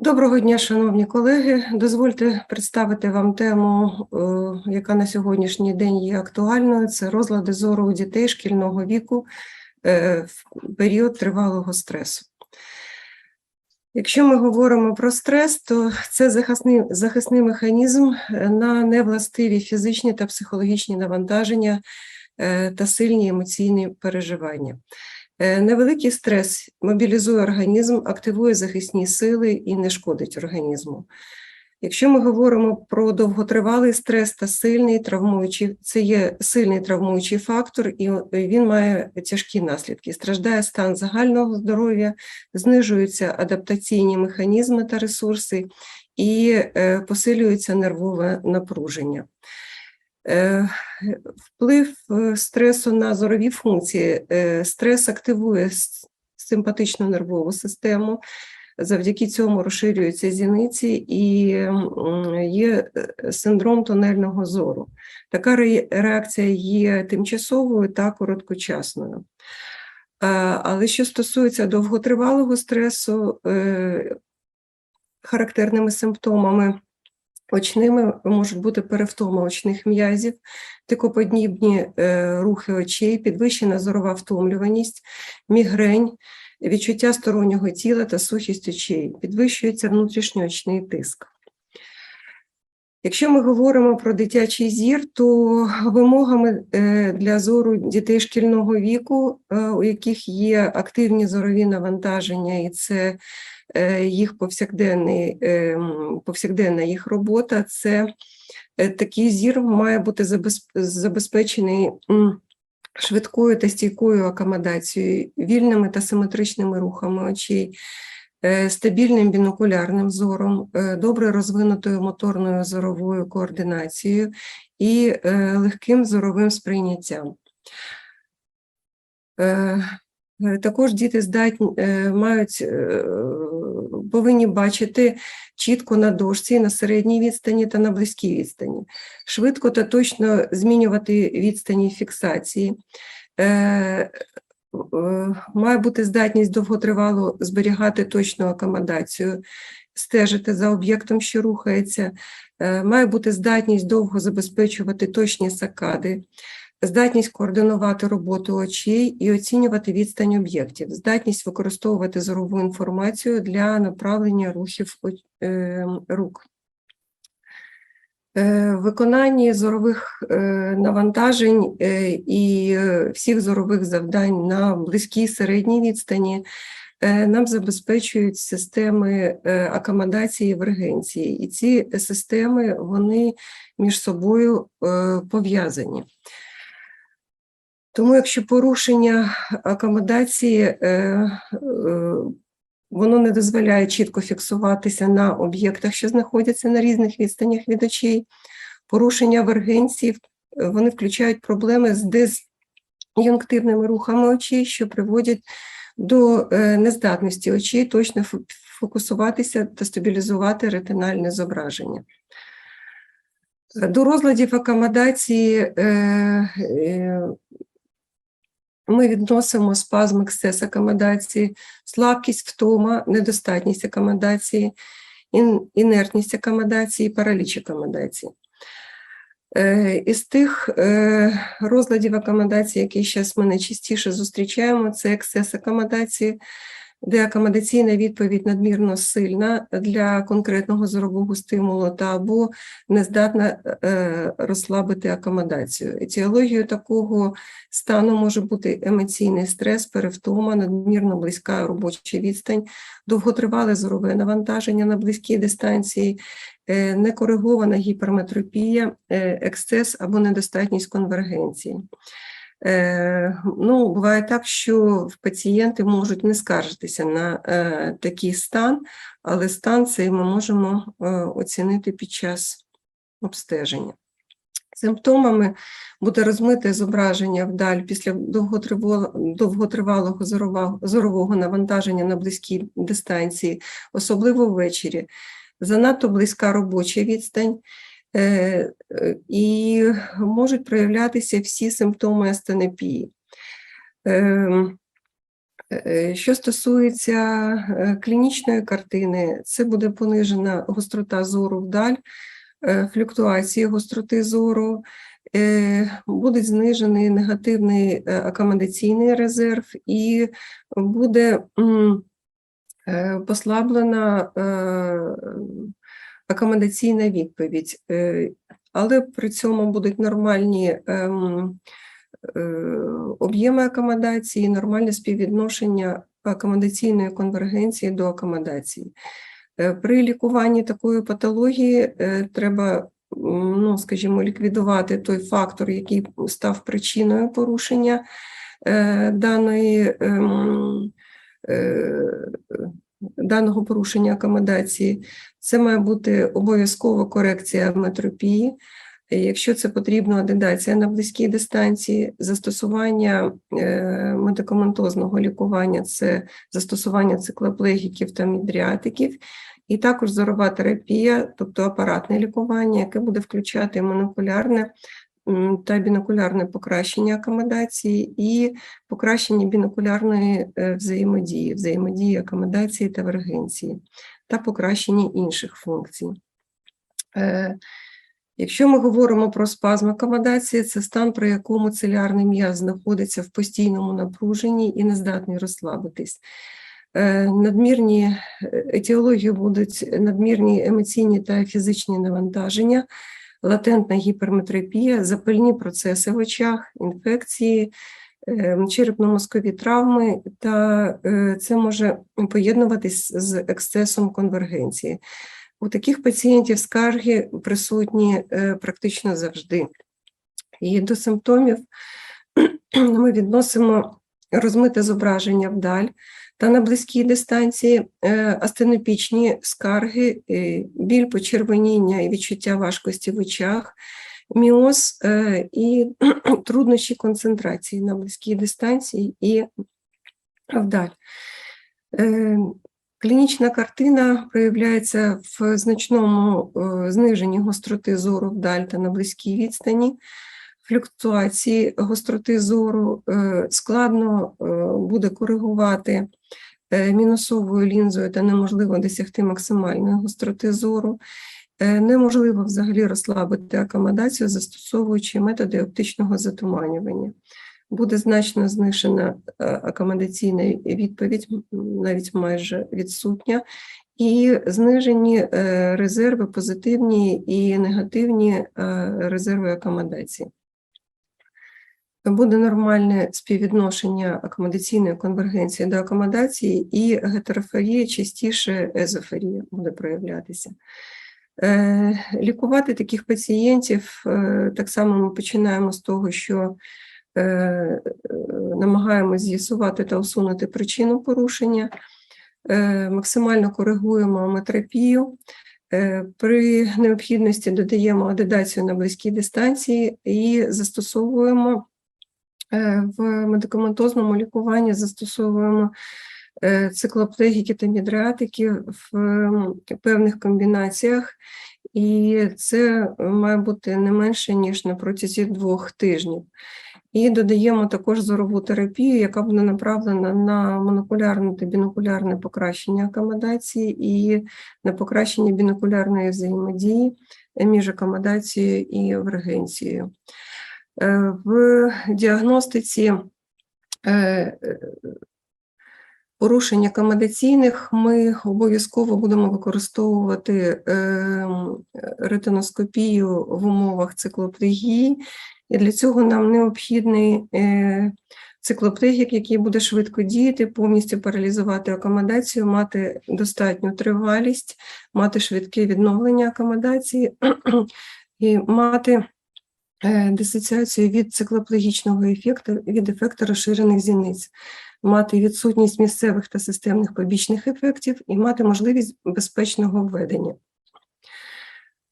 Доброго дня, шановні колеги. Дозвольте представити вам тему, е, яка на сьогоднішній день є актуальною. Це розлади зору у дітей шкільного віку е, в період тривалого стресу. Якщо ми говоримо про стрес, то це захисний, захисний механізм е, на невластиві фізичні та психологічні навантаження та сильні емоційні переживання. Е, Невеликий стрес мобілізує організм, активує захисні сили і не шкодить організму. Якщо ми говоримо про довготривалий стрес та сильний травмуючий, це є сильний травмуючий фактор, і він має тяжкі наслідки. Страждає стан загального здоров'я, знижуються адаптаційні механізми та ресурси і е, посилюється нервове напруження. Е, Вплив е, стресу на зорові функції. Е, Стрес активує симпатичну нервову систему, завдяки цьому розширюються зіниці і є синдром тунельного зору. Така реакція є тимчасовою та короткочасною. Але що стосується довготривалого стресу, характерними симптомами очними можуть бути перевтома очних м'язів, тикоподібні е, рухи очей, підвищена зорова втомлюваність, мігрень, відчуття стороннього тіла та сухість очей, підвищується внутрішньоочний тиск. Якщо ми говоримо про дитячий зір, то вимогами е, для зору дітей шкільного віку, е, у яких є активні зорові навантаження, і це е, їх повсякденний, повсякденна їх робота, це такий зір має бути забезпечений швидкою та стійкою акомодацією, вільними та симетричними рухами очей, стабільним бінокулярним зором, е, добре розвинутою моторною зоровою координацією і е, легким зоровим сприйняттям. Е, е, Також діти здатні е, мають е, повинні бачити чітко на дошці, на середній відстані та на близькій відстані, швидко та точно змінювати відстані фіксації. Е, Має бути здатність довготривало зберігати точну акомодацію, стежити за об'єктом, що рухається, Е, має бути здатність довго забезпечувати точні сакади, здатність координувати роботу очей і оцінювати відстань об'єктів, здатність використовувати зорову інформацію для направлення рухів е, рук. Е, Виконанні зорових е, навантажень е, і всіх зорових завдань на близькій середній відстані нам забезпечують системи акомодації в регенції, і ці системи вони між собою пов'язані. Тому, якщо порушення акомодації, воно не дозволяє чітко фіксуватися на об'єктах, що знаходяться на різних відстанях від очей, порушення авергенції, е, вони включають проблеми з дез'юнктивними рухами очей, що приводять до е, нездатності очей точно фокусуватися та стабілізувати ретинальне зображення. До розладів акомодації е, ми відносимо спазм ексцес акомодації, слабкість, втома, недостатність акомодації, інертність акомодації, параліч акомодації. Е, Із тих е, розладів акомодації, які зараз ми найчастіше зустрічаємо, це ексцес акомодації, де акомодаційна відповідь надмірно сильна для конкретного зорового стимулу та або не здатна е, розслабити акомодацію. Етіологією такого стану може бути емоційний стрес, перевтома, надмірно близька робоча відстань, довготривале зорове навантаження на близькій дистанції, е, некоригована гіперметропія, е, ексцес або недостатність конвергенції. Е, Ну, буває так, що пацієнти можуть не скаржитися на е, такий стан, але стан цей ми можемо е, оцінити під час обстеження. Симптомами буде розмите зображення вдаль після довготривалого зорового навантаження на близькій дистанції, особливо ввечері, занадто близька робоча відстань, і можуть проявлятися всі симптоми астенепії. Ем, Е, Що стосується е, клінічної картини, це буде понижена гострота зору вдаль, е, флюктуації гостроти зору, е, буде знижений негативний е, акомодаційний резерв і буде е, послаблена е, акомодаційна відповідь, Е, але при цьому будуть нормальні ем, е, об'єми акомодації, нормальне співвідношення акомодаційної конвергенції до акомодації. Е, При лікуванні такої патології треба, ну, скажімо, ліквідувати той фактор, який став причиною порушення даної, ем, даного порушення акомодації. Це має бути обов'язково корекція метропії. Якщо це потрібно, адедація на близькій дистанції, застосування е, медикаментозного лікування це застосування циклоплегіків та мідріатиків, і також зорова терапія, тобто апаратне лікування, яке буде включати монокулярне м, та бінокулярне покращення акомодації і покращення бінокулярної е, взаємодії, взаємодії акомодації та вергенції, та покращення інших функцій. Е, Якщо ми говоримо про спазм акомодації, це стан, при якому целярний м'яз знаходиться в постійному напруженні і не здатний розслабитись. Е, Надмірні етіології будуть надмірні емоційні та фізичні навантаження, латентна гіперметропія, запальні процеси в очах, інфекції, е, черепно-мозкові травми, та е, це може поєднуватись з ексцесом конвергенції. У таких пацієнтів скарги присутні е, практично завжди. І до симптомів ми відносимо розмите зображення вдаль та на близькій дистанції, е, астенопічні скарги, е, біль почервоніння і відчуття важкості в очах, міоз е, і труднощі концентрації на близькій дистанції і вдаль. Клінічна картина проявляється в значному зниженні гостроти зору вдаль та на близькій відстані, флюктуації гостроти зору складно буде коригувати мінусовою лінзою та неможливо досягти максимальної гостроти зору. Е, Неможливо взагалі розслабити акомодацію, застосовуючи методи оптичного затуманювання буде значно знижена е, акомодаційна відповідь, навіть майже відсутня, і знижені е, резерви, позитивні і негативні е, резерви акомодації. Буде нормальне співвідношення акомодаційної конвергенції до акомодації, і гетерофорія, частіше езофорія буде проявлятися. Е, Лікувати таких пацієнтів е, так само ми починаємо з того, що е, намагаємося з'ясувати та усунути причину порушення, максимально коригуємо аметропію, е, при необхідності додаємо адедацію на близькій дистанції і застосовуємо в медикаментозному лікуванні застосовуємо е, циклоплегіки та мідреатики в певних комбінаціях, і це має бути не менше, ніж на протязі двох тижнів. І додаємо також зорову терапію, яка буде направлена на монокулярне та бінокулярне покращення акомодації і на покращення бінокулярної взаємодії між акомодацією і вергенцією. Е, В діагностиці е, е, порушень акомодаційних ми обов'язково будемо використовувати ретиноскопію в умовах циклоплегії, і для цього нам необхідний е, який буде швидко діяти, повністю паралізувати акомодацію, мати достатню тривалість, мати швидке відновлення акомодації і мати дисоціацію від циклоплегічного ефекту, від ефекту розширених зіниць, мати відсутність місцевих та системних побічних ефектів і мати можливість безпечного введення.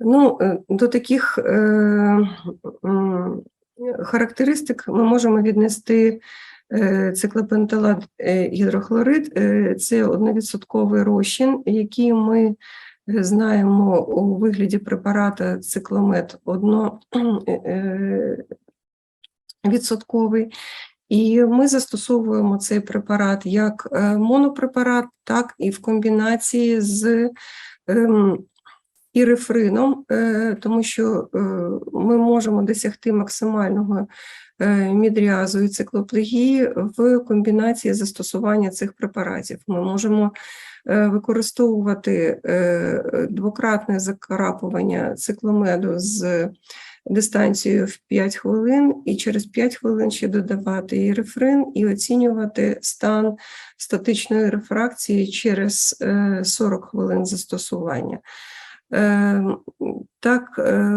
Ну, е, до таких е, характеристик ми можемо віднести е, циклопенталат е, гідрохлорид. Е, Це одновідсотковий розчин, який ми е, знаємо у вигляді препарата цикломет одно е, відсотковий. І ми застосовуємо цей препарат як е, монопрепарат, так і в комбінації з ем, ірефрином, е, тому що е, ми можемо досягти максимального е, мідріазу і циклоплегії в комбінації застосування цих препаратів. Ми можемо е, використовувати е, двократне закрапування цикломеду з дистанцією в 5 хвилин, і через 5 хвилин ще додавати ірефрин і оцінювати стан статичної рефракції через е, 40 хвилин застосування. Е, Так, е,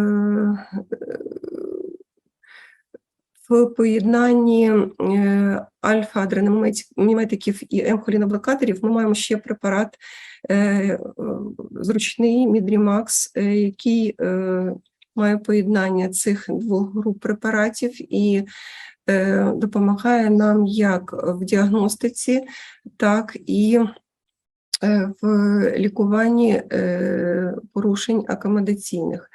в поєднанні е, альфа-адреноміметиків і емхоліноблокаторів ми маємо ще препарат е, зручний Мідрімакс, е, який має поєднання цих двох груп препаратів і допомагає нам як в діагностиці, так і в лікуванні порушень акомодаційних.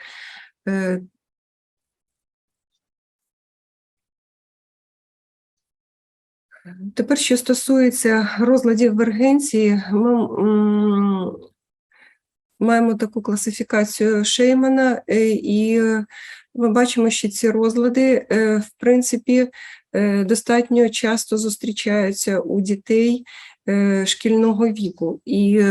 Тепер, що стосується розладів вергенції, ми маємо таку класифікацію Шеймана, е, і ми бачимо, що ці розлади, е, в принципі, е, достатньо часто зустрічаються у дітей шкільного віку. І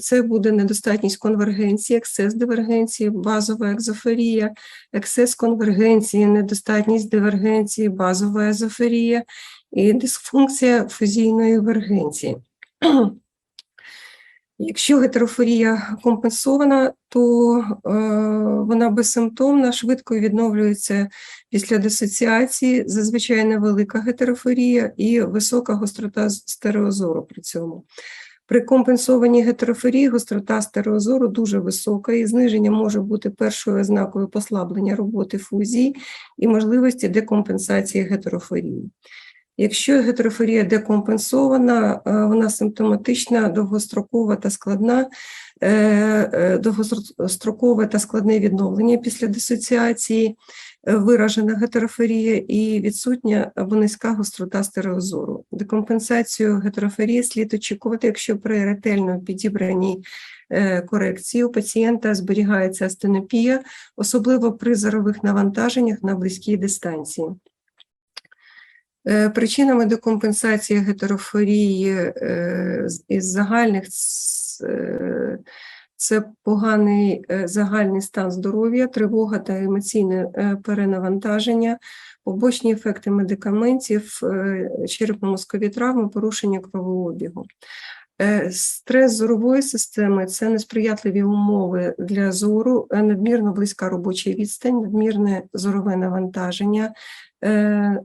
це буде недостатність конвергенції, ексцес дивергенції, базова екзоферія, ексцес конвергенції, недостатність дивергенції, базова езоферія і дисфункція фузійної вергенції. Якщо гетерофорія компенсована, то е, вона безсимптомна, швидко відновлюється після дисоціації, зазвичай невелика гетерофорія і висока гострота стереозору при цьому. При компенсованій гетерофорії гострота стереозору дуже висока, і зниження може бути першою ознакою послаблення роботи фузії і можливості декомпенсації гетерофорії. Якщо гетерофорія декомпенсована, е, вона симптоматична, довгострокова та складна, е, е, довгострокове та складне відновлення після дисоціації, виражена гетерофорія і відсутня або низька гострота стереозору. Декомпенсацію гетерофорії слід очікувати, якщо при ретельно підібраній корекції у пацієнта зберігається астенопія, особливо при зорових навантаженнях на близькій дистанції. Е, Причинами декомпенсації гетерофорії е, із загальних е, це поганий загальний стан здоров'я, тривога та емоційне перенавантаження, побочні ефекти медикаментів, черепно-мозкові травми, порушення кровообігу. Стрес зорової системи це несприятливі умови для зору, надмірно близька робоча відстань, надмірне зорове навантаження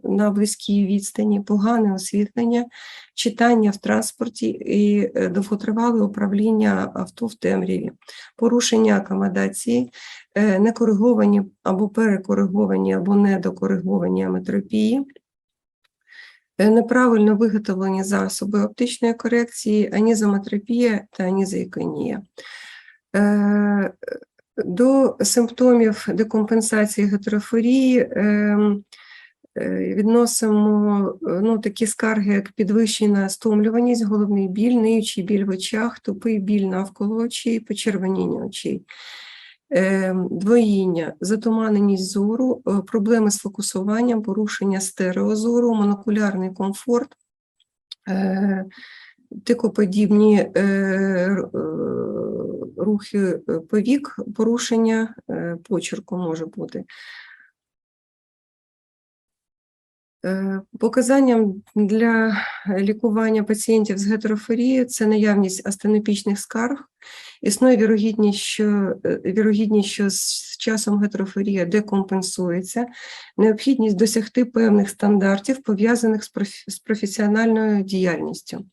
на близькій відстані, погане освітлення, читання в транспорті і е, довготривале управління авто в темряві, порушення акомодації, е, некориговані або перекориговані, або недокориговані аметропії, е, неправильно виготовлені засоби оптичної корекції, анізометропія та анізоіконія. Е, До симптомів декомпенсації гетерофорії ем, е, відносимо е, ну, такі скарги, як підвищена стомлюваність, головний біль, ниючий біль в очах, тупий біль навколо очей, почервоніння очей. Е, Двоїння, затуманеність зору, е, проблеми з фокусуванням, порушення стереозору, монокулярний комфорт, е, тикоподібні е, е, рухи е, повік, порушення е, почерку може бути. Е, Показанням для лікування пацієнтів з гетерофорією це наявність астенопічних скарг. Існує вірогідність, що, е, вірогідність, що з часом гетерофорія декомпенсується, необхідність досягти певних стандартів, пов'язаних з, професіональною діяльністю.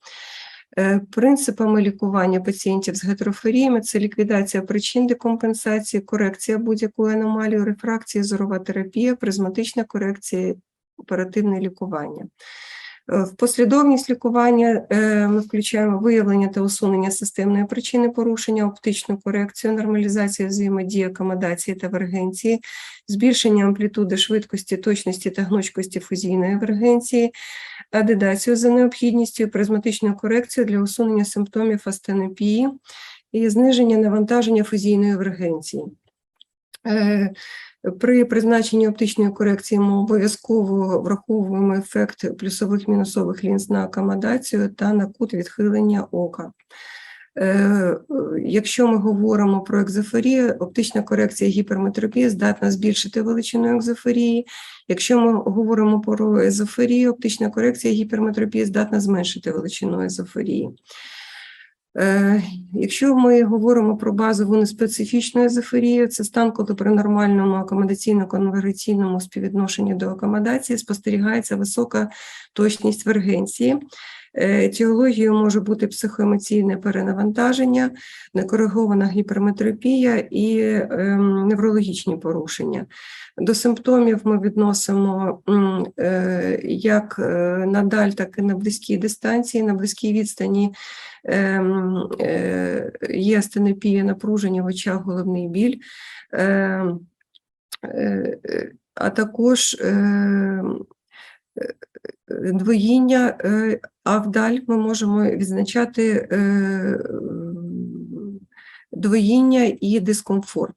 Е, Принципами лікування пацієнтів з гетерофоріями це ліквідація причин декомпенсації, корекція будь-якої аномалії, рефракції, зорова терапія, призматична корекція, оперативне лікування. Е, В послідовність лікування е, ми включаємо виявлення та усунення системної причини порушення, оптичну корекцію, нормалізацію взаємодії, акомодації та вергенції, збільшення амплітуди швидкості, точності та гнучкості фузійної вергенції, адедацію за необхідністю, і призматичну корекцію для усунення симптомів астенопії і зниження навантаження фузійної вергенції. При призначенні оптичної корекції ми обов'язково враховуємо ефект плюсових мінусових лінз на акомодацію та на кут відхилення ока. Е, Якщо ми говоримо про екзофорію, оптична корекція гіперметропії здатна збільшити величину екзофорії. Якщо ми говоримо про езофорію, оптична корекція гіперметропії здатна зменшити величину езофорії. Е, Якщо ми говоримо про базову неспецифічну езофорію, це стан, коли при нормальному акомодаційно-конвергаційному співвідношенні до акомодації спостерігається висока точність вергенції. Е, Етіологією може бути психоемоційне перенавантаження, некоригована гіперметропія і ем, неврологічні порушення. До симптомів ми відносимо е, як е, на даль, так і на близькій дистанції. На близькій відстані ем, є астенопія, напруження в очах, головний біль, ем, а також двоїння, е, а вдаль ми можемо відзначати е, двоїння і дискомфорт.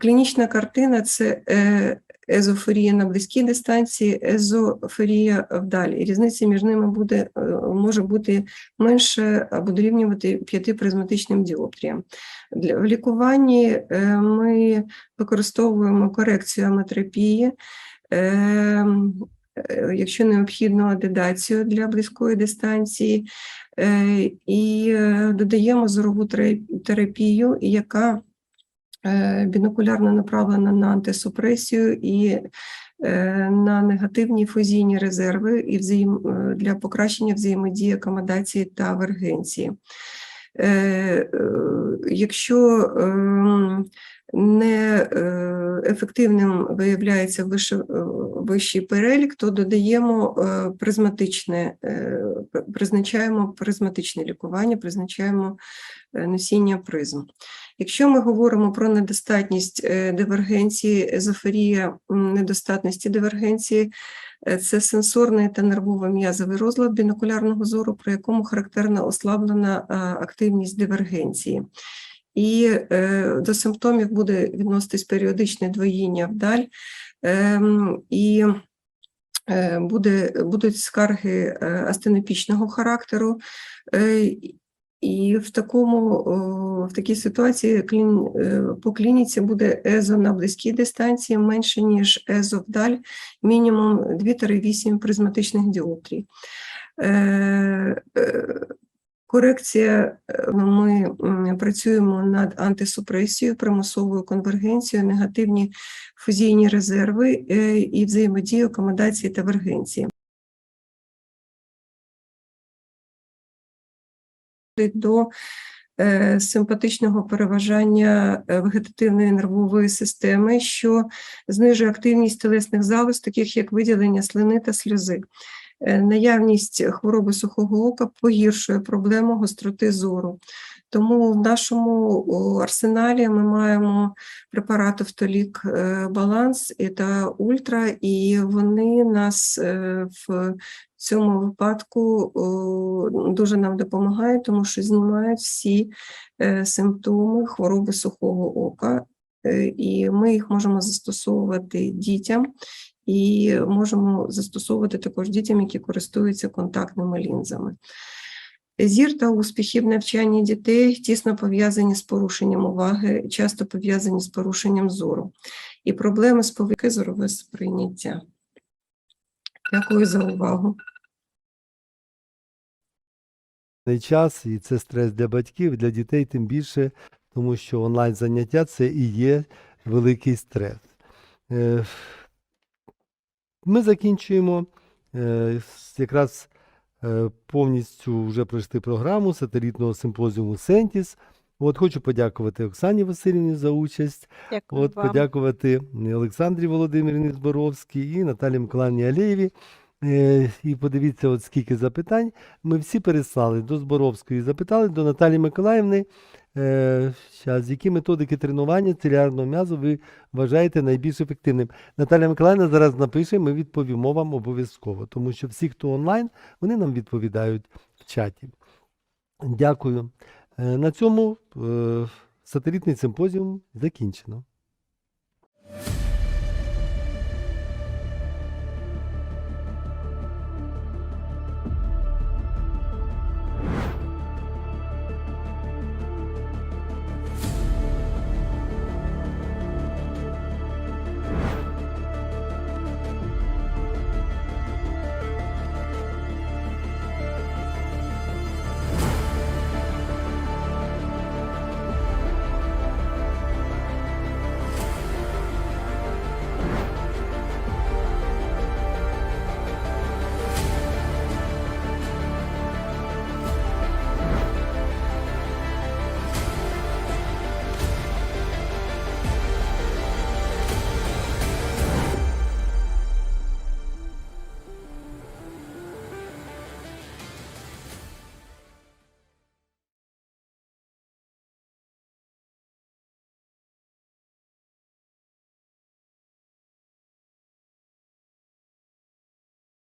Клінічна картина це е, езофорія на близькій дистанції, езофорія вдалі. Різниця між ними буде, е, може бути менше або дорівнювати 5 призматичним діоптріям. В лікуванні е, ми використовуємо корекцію аметропії, е, е, якщо необхідно адедацію для близької дистанції, е, і е, додаємо зорову терапію, яка е, бінокулярно направлена на антисупресію і е, на негативні фузійні резерви і взаєм... е, для покращення взаємодії акомодації та вергенції. Е, е, Якщо ем, не е, виявляється е, вищий перелік, то додаємо е, призматичне, призначаємо призматичне лікування, призначаємо носіння призм. Якщо ми говоримо про недостатність дивергенції, езофорія недостатності дивергенції, це сенсорний та нервово-м'язовий розлад бінокулярного зору, при якому характерна ослаблена активність дивергенції. І е, до симптомів буде відноситись періодичне двоїння вдаль, ем, і е, буде, будуть скарги е, астенопічного характеру. Е, і в такому в такій ситуації е, по клініці буде езо на близькій дистанції менше, ніж езо вдаль, мінімум 2-8 призматичних діоптрій. Корекція, е, ми працюємо над антисупресією, примусовою конвергенцією, негативні фузійні резерви е, і взаємодію акомодації та вергенції. До е, симпатичного переважання вегетативної нервової системи, що знижує активність телесних залоз, таких як виділення слини та сльози. Е, Наявність хвороби сухого ока погіршує проблему гостроти зору. Тому в нашому арсеналі ми маємо препарат Автолік е, Баланс та Ультра, і вони нас е, в цьому випадку дуже нам допомагають, тому що знімають всі симптоми хвороби сухого ока, і ми їх можемо застосовувати дітям і можемо застосовувати також дітям, які користуються контактними лінзами. Зір та успіхи в навчанні дітей тісно пов'язані з порушенням уваги, часто пов'язані з порушенням зору. І проблеми з поведінки зорове сприйняття. Дякую за увагу. Час, і це стрес для батьків, для дітей тим більше, тому що онлайн заняття це і є великий стрес. Ми закінчуємо е, якраз е, повністю вже пройшли програму сателітного симпозіуму Сентіс. От хочу подякувати Оксані Васильівні за участь. Дякую От вам. подякувати Олександрі Володимирівні Зборовській і Наталі Миколаївні Алєєві Е, І подивіться, от скільки запитань. Ми всі переслали до Зборовської, запитали до Наталі Миколаївни. Е, щас, які методики тренування цілярного м'язу ви вважаєте найбільш ефективним? Наталя Миколаївна зараз напише, ми відповімо вам обов'язково, тому що всі, хто онлайн, вони нам відповідають в чаті. Дякую. Е, На цьому е, сателітний симпозіум закінчено.